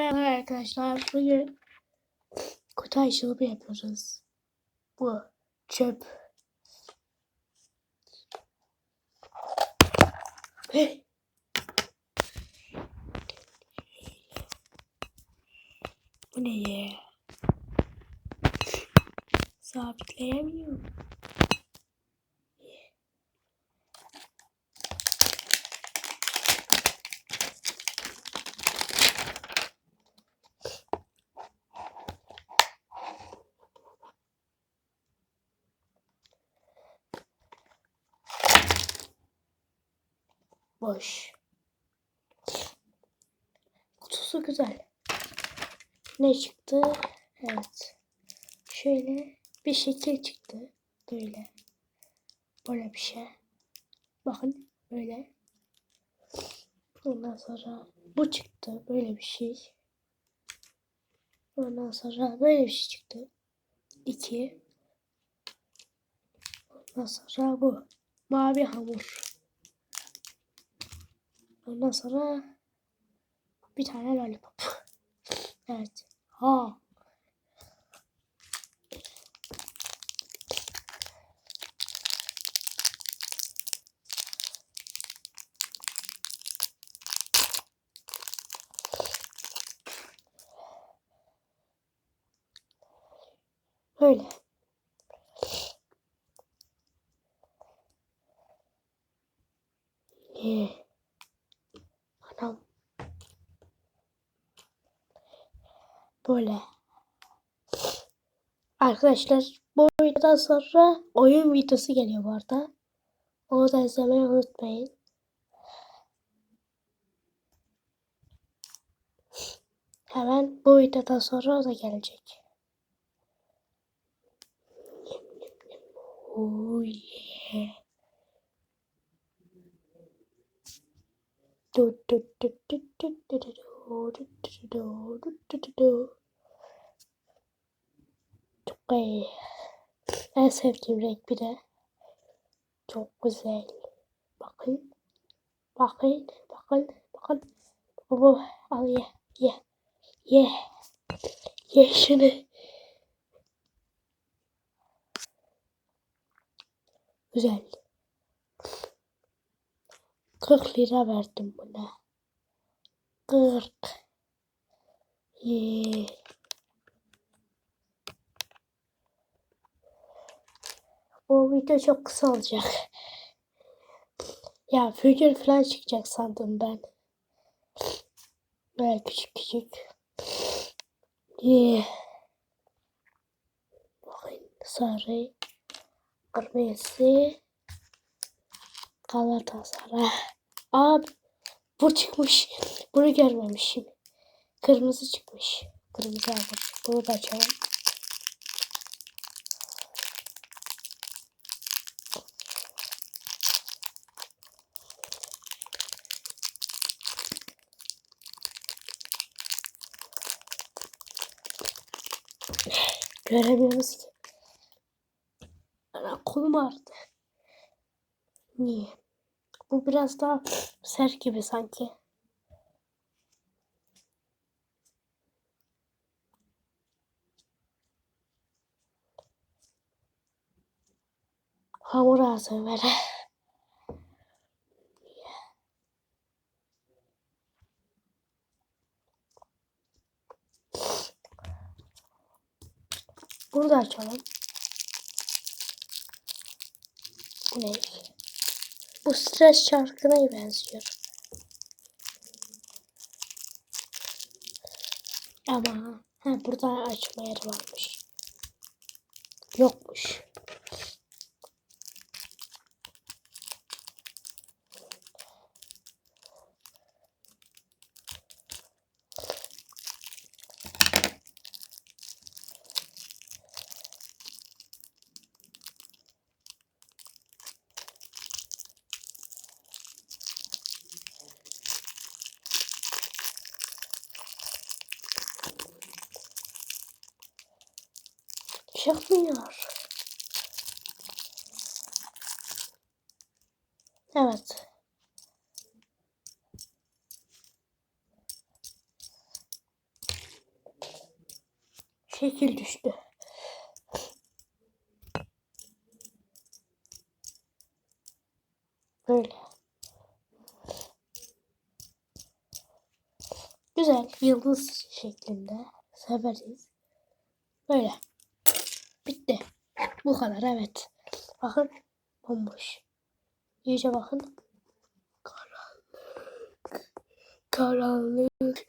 Merhaba arkadaşlar. Bugün kutu açılımı yapıyoruz. Bu çöp. Bu ne ya? Sabitleyemiyorum. Boş. Kutusu güzel. Ne çıktı? Evet. Şöyle bir şekil çıktı. Böyle. Böyle bir şey. Bakın böyle. Ondan sonra bu çıktı. Böyle bir şey. Ondan sonra böyle bir şey çıktı. İki. Ondan sonra bu. Mavi hamur. Ondan sonra bir tane lollipop. Evet. Ha. Böyle. Yeah. Anam. Böyle. Arkadaşlar bu videodan sonra oyun videosu geliyor bu arada. Onu da izlemeyi unutmayın. Hemen bu videodan sonra o da gelecek. Oh yeah. Du, du, du, du, du, du, du, du, du, du, du, du, du, iyi. En sevdiğim renk bir de. Çok güzel. Bakın. Bakın. Bakın. Bakın. Baba al ye. Ye. Ye. Ye şunu. Güzel. 40 lira verdim buna. 40. Ye. Bu video çok kısa olacak. Ya figür falan çıkacak sandım ben. Böyle küçük küçük. Ye. Bakın sarı. Kırmızı. Galatasaray. Aa bu çıkmış. Bunu görmemişim. Kırmızı çıkmış. Kırmızı aldım. Bunu da açalım. Göremiyoruz ki. Ana kolum ağrıdı. Niye? Bu biraz daha sert gibi sanki. Hamur ağzı ver. Bunu da açalım. Bu ne? Bu stres şarkına benziyor. Ama ha burada açma yeri varmış. Yokmuş. Çıkmıyor. Evet. şekil düştü. Böyle. Güzel. Yıldız şeklinde. Severiz. Böyle. Bu kadar evet. Bakın. Bomboş. İyice bakın. Karanlık. Karanlık.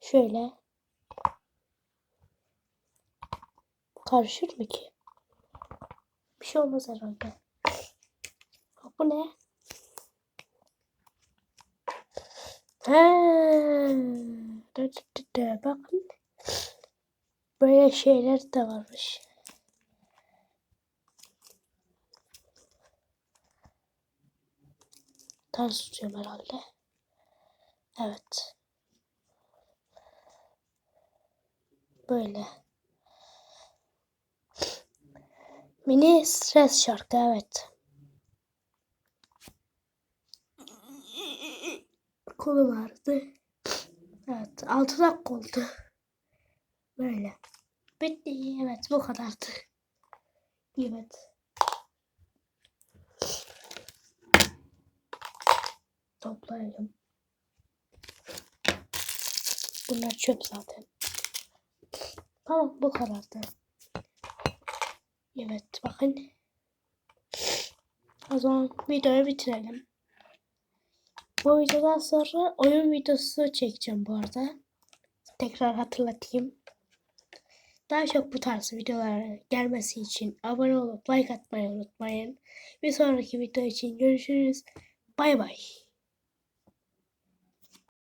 Şöyle. Karışır mı ki? Bir şey olmaz herhalde. Bu ne? Bakın. Böyle şeyler de varmış. Ters tutuyorum herhalde. Evet. Böyle. Mini stres şarkı evet. Kolum ağrıdı. Evet 6 dakika oldu. Böyle. Bitti. Evet bu kadardı. Evet. Toplayalım. Bunlar çöp zaten. Tamam bu kadardı. Evet bakın. O zaman videoyu bitirelim. Bu videodan sonra oyun videosu çekeceğim bu arada. Tekrar hatırlatayım. Daha çok bu tarz videolar gelmesi için abone olup like atmayı unutmayın. Bir sonraki video için görüşürüz. Bay bay.